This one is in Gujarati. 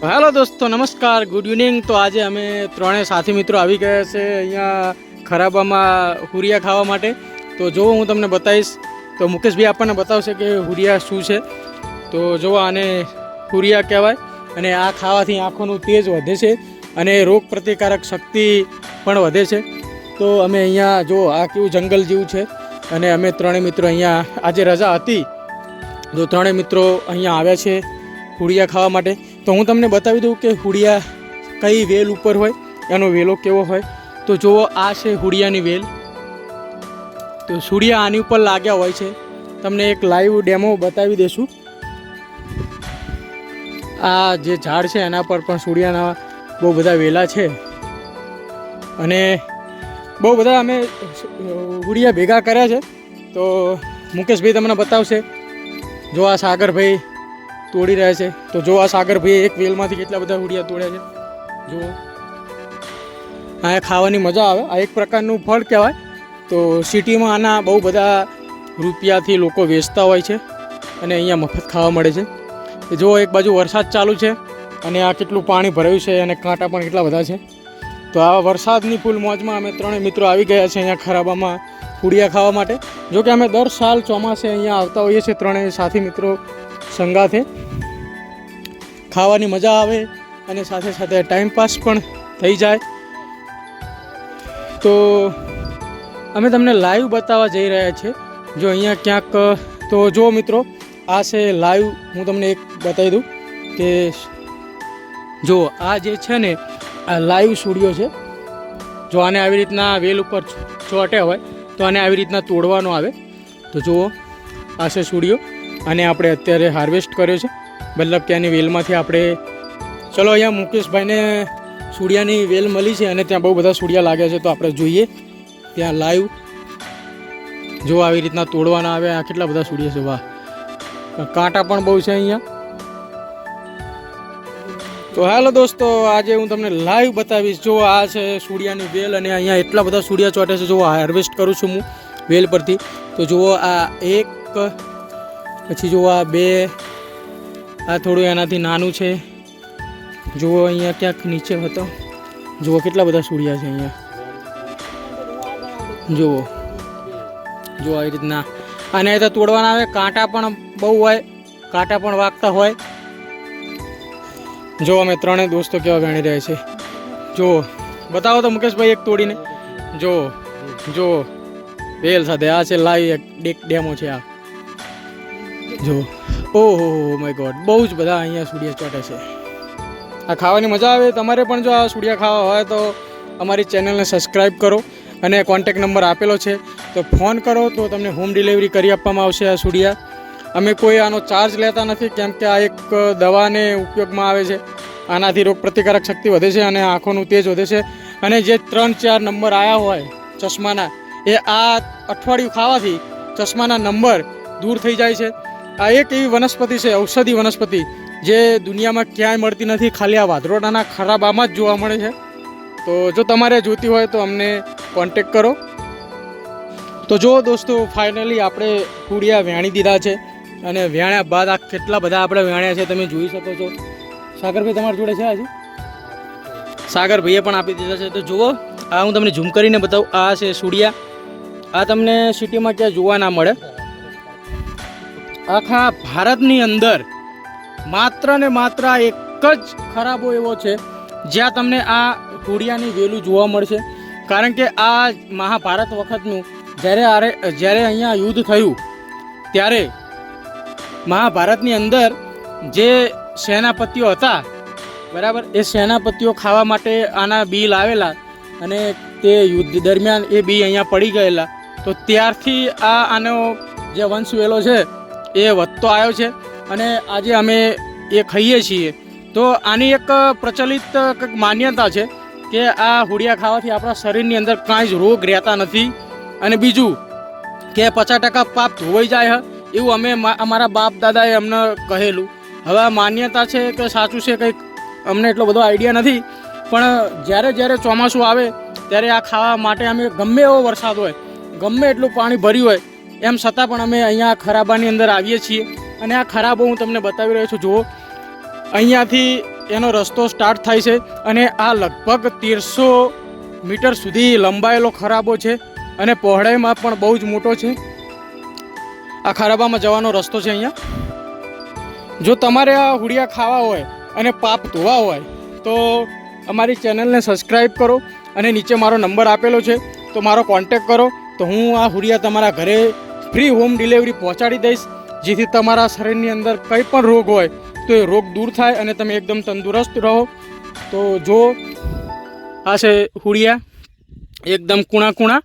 હેલો દોસ્તો, નમસ્કાર, ગુડ ઇવનિંગ. તો આજે અમે ત્રણેય સાથી મિત્રો આવી ગયા છે અહીંયા ખરાબામાં હુરિયા ખાવા માટે. તો જો હું તમને બતાવીશ. તો મુકેશભાઈ આપણને બતાવશે કે હુરિયા શું છે. તો જો આને હુરિયા કહેવાય. અને આ ખાવાથી આંખોનું તેજ વધે છે અને રોગ પ્રતિકારક શક્તિ પણ વધે છે. તો અમે અહીંયા જો આ કેવું જંગલ જેવું છે. અને અમે ત્રણેય મિત્રો અહીંયા, આજે રજા હતી. તો ત્રણેય મિત્રો અહીંયા આવ્યા છે હુડિયા ખાવા માટે. તો હું તમને બતાવી દઉં કે હુડિયા કઈ વેલ ઉપર હોય, એનો વેલો કેવો હોય. તો જુઓ, આ છે હુડિયાની વેલ. તો સૂર્યા આની ઉપર લાગ્યા હોય છે. તમને એક લાઈવ ડેમો બતાવી દેશું. આ જે ઝાડ છે, એના પર પણ સૂર્યાના બહુ બધા વેલા છે. અને બહુ બધા અમે હુડિયા ભેગા કર્યા છે. તો મુકેશભાઈ તમને બતાવશે. જો આ સાગરભાઈ તોડી રહ્યા છે. તો જો આ સાગરભાઈ એક વેલમાંથી કેટલા બધા હુડિયા તોડ્યા છે. જુઓ આ ખાવાની મજા આવે. આ એક પ્રકારનું ફળ કહેવાય. તો સિટીમાં આના બહુ બધા રૂપિયાથી લોકો વેચતા હોય છે અને અહીંયા મફત ખાવા મળે છે. જો એક બાજુ વરસાદ ચાલુ છે અને આ કેટલું પાણી ભરાયું છે અને કાંટા પણ કેટલા બધા છે. તો આ વરસાદની ફૂલ મોજમાં અમે ત્રણેય મિત્રો આવી ગયા છે અહીંયા ખરાબામાં ફૂડિયા ખાવા માટે. જો કે અમે દર સાલ ચોમાસે અહીંયા આવતા હોઈએ છીએ ત્રણેય સાથી મિત્રો. સંગાથે. ખાવાની મજા આવે અને સાથે સાથે ટાઈમ પાસ પણ થઈ જાય. તો અમે તમને લાઈવ બતાવવા જઈ રહ્યા છીએ. જો અહીંયા ક્યાંક, તો જો મિત્રો, આ છે લાઈવ હું તમને એક બતાવી દઉં કે જો આ જે છે ને, આ લાઈવ સ્ટુડિયો છે. જો આને આવી રીતના વેલ ઉપર ચોટે હોય, તો આને આવી રીતના તોડવાનો આવે. તો જુઓ, આ છે સ્ટુડિયો આને આપણે અત્યારે હાર્વેસ્ટ કર્યો છે. મતલબ કે એની વેલમાંથી આપણે ચલો, અહીંયા મુકેશભાઈને સૂડિયાની વેલ મળી છે અને ત્યાં બહુ બધા સૂડિયા લાગ્યા છે, તો આપણે જોઈએ. ત્યાં લાઈવ. જો આવી રીતના તોડવાના આવે, આ કેટલા બધા સૂડિયા છે, વાહ. કાંટા પણ બહુ છે અહીંયા. તો હાલો દોસ્તો, આજે હું તમને લાઈવ બતાવીશ. જો આ છે સૂડિયાની વેલ અને અહીંયા એટલા બધા સૂડિયા ચોટે છે, જો હાર્વેસ્ટ કરું છું હું વેલ પરથી. તો જુઓ, આ એક પછી જુઓ આ બે, આ થોડું એનાથી નાનું છે. જુઓ અહીંયા ક્યાંક નીચે હતો. જુઓ કેટલા બધા સૂર્યા છે અહીંયા. જુઓ. જુઓ આવી રીતના. અને એ તો તોડવાના આવે, કાંટા પણ બહુ હોય, કાંટા પણ વાગતા હોય. જો અમે ત્રણેય દોસ્તો કેવા વેણી રહ્યા છે. જો બતાવો તો મુકેશભાઈ એક તોડીને. જો જો વેલ સાથે આ છે, લાઈવ એક ડેમો છે આ. જો. ઓહો માય ગોડ બહુ જ બધા અહીંયા સુડિયા ચોટે છે. આ ખાવાની મજા આવે. તમારે પણ જો આ સુડિયા ખાવા હોય તો અમારી ચેનલને સબસ્ક્રાઈબ કરો અને કોન્ટેક નંબર આપેલો છે. તો ફોન કરો તો તમને હોમ ડિલિવરી કરી આપવામાં આવશે આ સુડિયા અમે કોઈ આનો ચાર્જ લેતા નથી, કેમ કે આ એક દવાને ઉપયોગમાં આવે છે. આનાથી રોગ પ્રતિકારક શક્તિ વધે છે અને આંખોનું તેજ વધે છે. અને જે ત્રણ ચાર નંબર આવ્યા હોય ચશ્માના, એ આ અઠવાડિયું ખાવાથી ચશ્માના નંબર દૂર થઈ જાય છે. આ એક એવી વનસ્પતિ છે, ઔષધિ વનસ્પતિ, જે દુનિયામાં ક્યાંય મળતી નથી, ખાલી આ વાદરોડાના ખરાબામાં જ જોવા મળે છે. તો જો તમારે જોતી હોય તો અમને કોન્ટેક કરો. તો જો દોસ્તો ફાઇનલી આપણે કુડિયા વ્યાણી દીધા છે અને વ્યાણ્યા બાદ આ કેટલા બધા આપણે વ્યાણ્યા છે તમે જોઈ શકો છો. સાગરભાઈ તમારી જોડે છે આજે? સાગરભાઈએ પણ આપી દીધા છે. તો જુઓ, આ હું તમને ઝૂમ કરીને બતાવું. આ છે સુડિયા. આ તમને સિટીમાં ક્યાં જોવા ના મળે. આખા ભારતની અંદર માત્ર ને માત્ર એક જ ખરાબો એવો છે, જ્યાં તમને આ હુડિયાની વેલું જોવા મળશે. કારણ કે આ મહાભારત વખતનું જ્યારે આરે, જ્યારે અહીંયા યુદ્ધ થયું, ત્યારે મહાભારતની અંદર જે સેનાપતિઓ હતા, બરાબર, એ સેનાપતિઓ ખાવા માટે આના બી લાવેલા અને તે યુદ્ધ દરમિયાન એ બી અહીંયા પડી ગયેલા. તો ત્યારથી આ આનો જે વંશવેલો છે એ વધતો આવ્યો છે અને આજે અમે એ ખાઈએ છીએ. તો આની એક પ્રચલિત કંઈક માન્યતા છે કે આ હુડિયા ખાવાથી આપણા શરીરની અંદર કાંઈ જ રોગ રહેતા નથી. અને બીજું કે પચાસ ટકા પાપ ધોવાઈ જાય એવું અમે અમારા બાપ દાદાએ અમને કહેલું. હવે આ માન્યતા છે કે સાચું છે કંઈક? અમને એટલો બધો આઈડિયા નથી. પણ જ્યારે જ્યારે ચોમાસું આવે, ત્યારે આ ખાવા માટે અમે ગમે એવો વરસાદ હોય, ગમે એટલું પાણી ભર્યું હોય એમ છતાં પણ અમે અહીંયા ખરાબાની અંદર આવીએ છીએ. અને આ ખરાબો હું તમને બતાવી રહ્યો છું, જુઓ. અહીંયાથી એનો રસ્તો સ્ટાર્ટ થાય છે અને આ લગભગ તેરસો મીટર સુધી લંબાયેલો ખરાબો છે અને પહોળાઈમાં પણ બહુ જ મોટો છે. આ ખરાબામાં જવાનો રસ્તો છે અહીંયા. જો તમારે આ હુડિયા ખાવા હોય અને પાપ ધોવા હોય, તો અમારી ચેનલને સબસ્ક્રાઈબ કરો અને નીચે મારો નંબર આપેલો છે, તો મારો કોન્ટેક કરો. તો હું આ હુડિયા તમારા ઘરે ફ્રી હોમ ડિલિવરી પહોંચાડી દઈશ. જેથી તમારા શરીરની અંદર કંઈ પણ રોગ હોય, તો એ રોગ દૂર થાય અને તમે એકદમ તંદુરસ્ત રહો. તો જો આ છે હુડિયા એકદમ કૂણા કૂણા